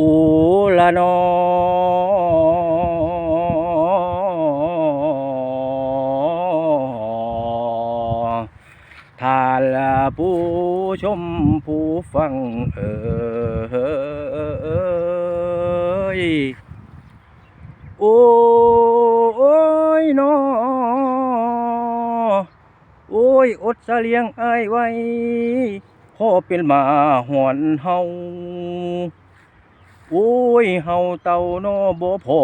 อูละนอทานละผู้ชมผู้ฟังเอยโอ้ยนอโอ้ย อดสะเลียงไอไว้พ่อเป็นมาหอนเฮา โอ้ยเฮาเต่าโนบ่พอ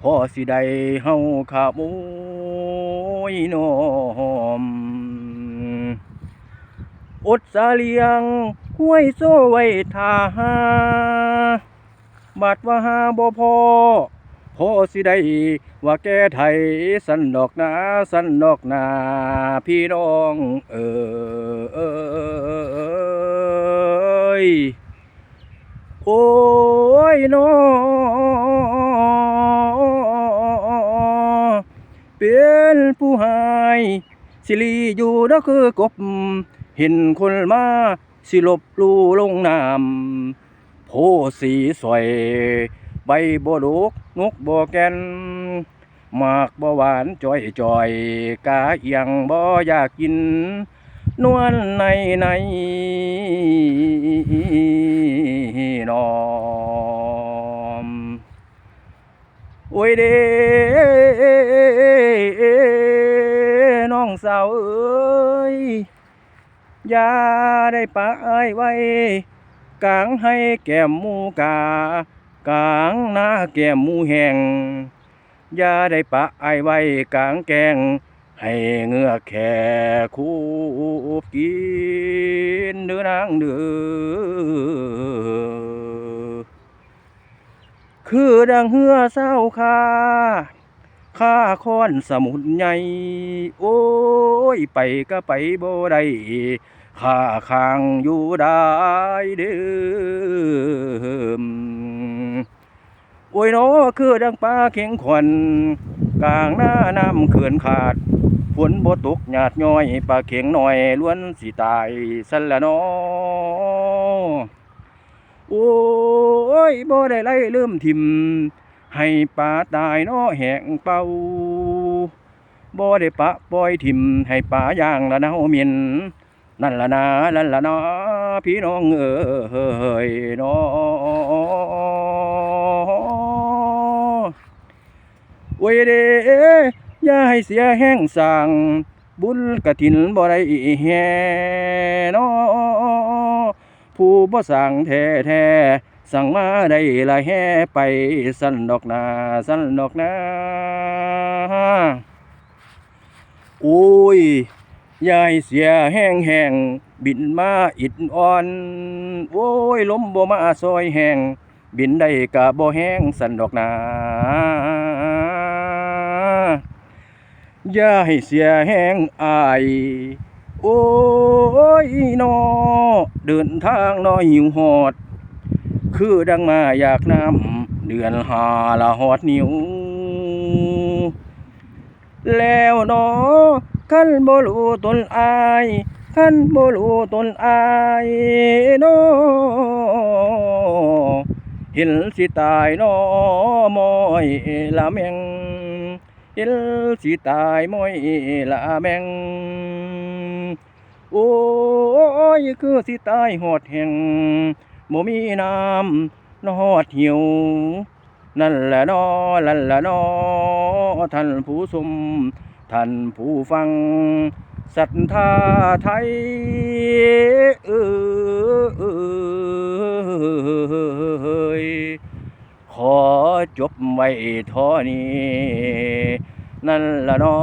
พอสิได้เฮาขาโมยน้อมอดสาเลียงห้วยโซ่ไว้ทาหาบาดว่าหาบ่พอพอสิได้ว่าแก้ไทยสันดอกนาสันดอกนา พี่น้อง เออเอย โอ้ยน้อเป็นผู้หายสิลีอยู่นักคือกบ เห็นคนมา สิลบลูลงน้ำโพสีสวย ใบบัวลูกนกบัวแกนหมากบัวหวานจ่อยจอยกาเอียงบ่อยากกิน นวลในใน น้อมโอ้ยเด้น้องสาวเอ้ยอย่าได้ปะเอ้ยไว้กางให้แก้มหมูกากางหน้าแก้มหมูแหงอย่าได้ปะไอไว้กางแกงให้เงือกแค่คูบกินเดือนางเดือ คือดังเหือเศร้าคาข้าคอนสมุนใหญ่ โอ้ย ไปก็ไปบ่ได้ข้าค้างอยู่ได้เดิมโอ้ยเนาะคือดังปลาเข็งขวัญกลางหน้าน้ำเขื่อนขาดฝนบ่ตกหยาดย้อยปลาเข็งหน่อยล้วนสิตายสันละเนาะ โอ้ยบ่ได้ไล่ลืมทิมให้ปลาตายเนาะแหงเป่าบ่ได้ปะปล่อยทิมให้ปลาย่างละเนาเมียนนั่นละนานั่นละนาพี่น้องเอ้ยเนาะโอ้ยเด้อย่าให้เสียแห้งสั่งบุญกระถินบ่ได้แห่เนาะ ผู้บ่สั่งแท้แท้สั่งมาได้ละแห่ไปสั่นดอกนาสั่นดอกนาโอ้ยยายเสียแห้งแห้งบินมาอิดอ่อน โอ้ยลมบ่มาซอยแห้งบินได้กะบ่แห้งสันดอกนาอย่าให้เสียแห้งอาย โอ้ยนอเดินทางนอหิวหอด คือดังมาอยากน้ำเดือนหาละหอดนิ้ว แล้วนอขันบ่รู้ตนอายขันบ่รู้ตนอายนอเห็นสิตายนอมอยละแมงเห็นสิตายมอยละแมง โอ้ยคือสิตายหอดแห่งบ่มีน้ำนอดหิว นั่นแหละนอนั่นแหละนอท่านผู้ชมท่านผู้ฟังศรัทธาไทยเออเอยขอจบไว้ท่อนี้ นั่นละนอ